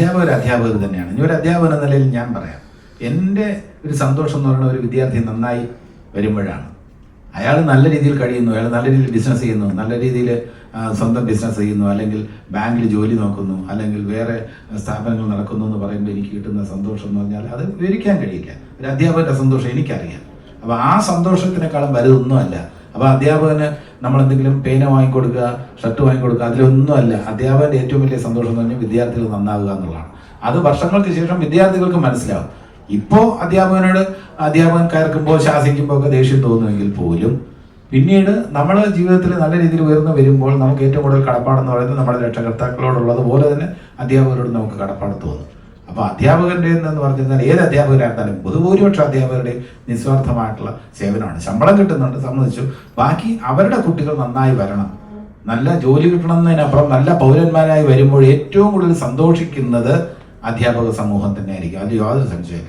അധ്യാപകർ അധ്യാപകർ തന്നെയാണ്. ഇനി ഒരു അധ്യാപകൻ എന്ന നിലയിൽ ഞാൻ പറയാം. എന്റെ ഒരു സന്തോഷം എന്ന് പറയുന്ന ഒരു വിദ്യാർത്ഥി നന്നായി വരുമ്പോഴാണ്. അയാൾ നല്ല രീതിയിൽ കഴിയുന്നു അയാൾ നല്ല രീതിയിൽ ബിസിനസ് ചെയ്യുന്നു നല്ല രീതിയിൽ സ്വന്തം ബിസിനസ് ചെയ്യുന്നു അല്ലെങ്കിൽ ബാങ്കിൽ ജോലി നോക്കുന്നു അല്ലെങ്കിൽ വേറെ സ്ഥാപനങ്ങൾ നടക്കുന്നു എന്ന് പറയുമ്പോൾ എനിക്ക് കിട്ടുന്ന സന്തോഷം എന്ന് പറഞ്ഞാൽ അത് വിവരിക്കാൻ കഴിയില്ല. ഒരു അധ്യാപകന്റെ സന്തോഷം എനിക്കറിയാം. അപ്പോൾ ആ സന്തോഷത്തിനേക്കാളും വലുതൊന്നുമല്ല. അപ്പോൾ അധ്യാപകന് നമ്മൾ എന്തെങ്കിലും പേന വാങ്ങിക്കൊടുക്കുക ഷർട്ട് വാങ്ങിക്കൊടുക്കുക അതിലൊന്നുമല്ല. അധ്യാപകന്റെ ഏറ്റവും വലിയ സന്തോഷം എന്ന് പറഞ്ഞാൽ വിദ്യാർത്ഥികൾ നന്നാവുക എന്നുള്ളതാണ്. അത് വർഷങ്ങൾക്ക് ശേഷം വിദ്യാർത്ഥികൾക്ക് മനസ്സിലാവും. ഇപ്പോൾ അധ്യാപകനോട് അധ്യാപകൻ കയർക്കുമ്പോൾ ശാസിക്കുമ്പോൾ ഒക്കെ ദേഷ്യം തോന്നുമെങ്കിൽ പോലും പിന്നീട് നമ്മൾ ജീവിതത്തിൽ നല്ല രീതിയിൽ ഉയർന്നു വരുമ്പോൾ നമുക്ക് ഏറ്റവും കൂടുതൽ കടപ്പാടെന്ന് പറയുന്നത് നമ്മുടെ രക്ഷകർത്താക്കളോടുള്ളത് പോലെ തന്നെ അധ്യാപകരോട് നമുക്ക് കടപ്പാട് തോന്നും. അപ്പോൾ അധ്യാപകന്റെ എന്ന് പറഞ്ഞാൽ ഏത് അധ്യാപകരായിരുന്നാലും ബഹുഭൂരിപക്ഷ അധ്യാപകരുടെ നിസ്വാർത്ഥമായിട്ടുള്ള സേവനമാണ്. ശമ്പളം കിട്ടുന്നുണ്ട് സമ്മതിച്ചു. ബാക്കി അവരുടെ കുട്ടികൾ നന്നായി വരണം. നല്ല ജോലി കിട്ടണമെന്നതിനപ്പുറം നല്ല പൗരന്മാരായി വരുമ്പോൾ ഏറ്റവും കൂടുതൽ സന്തോഷിക്കുന്നത് അധ്യാപക സമൂഹം തന്നെ ആയിരിക്കും അതിൽ യാതൊരു സംശയമില്ല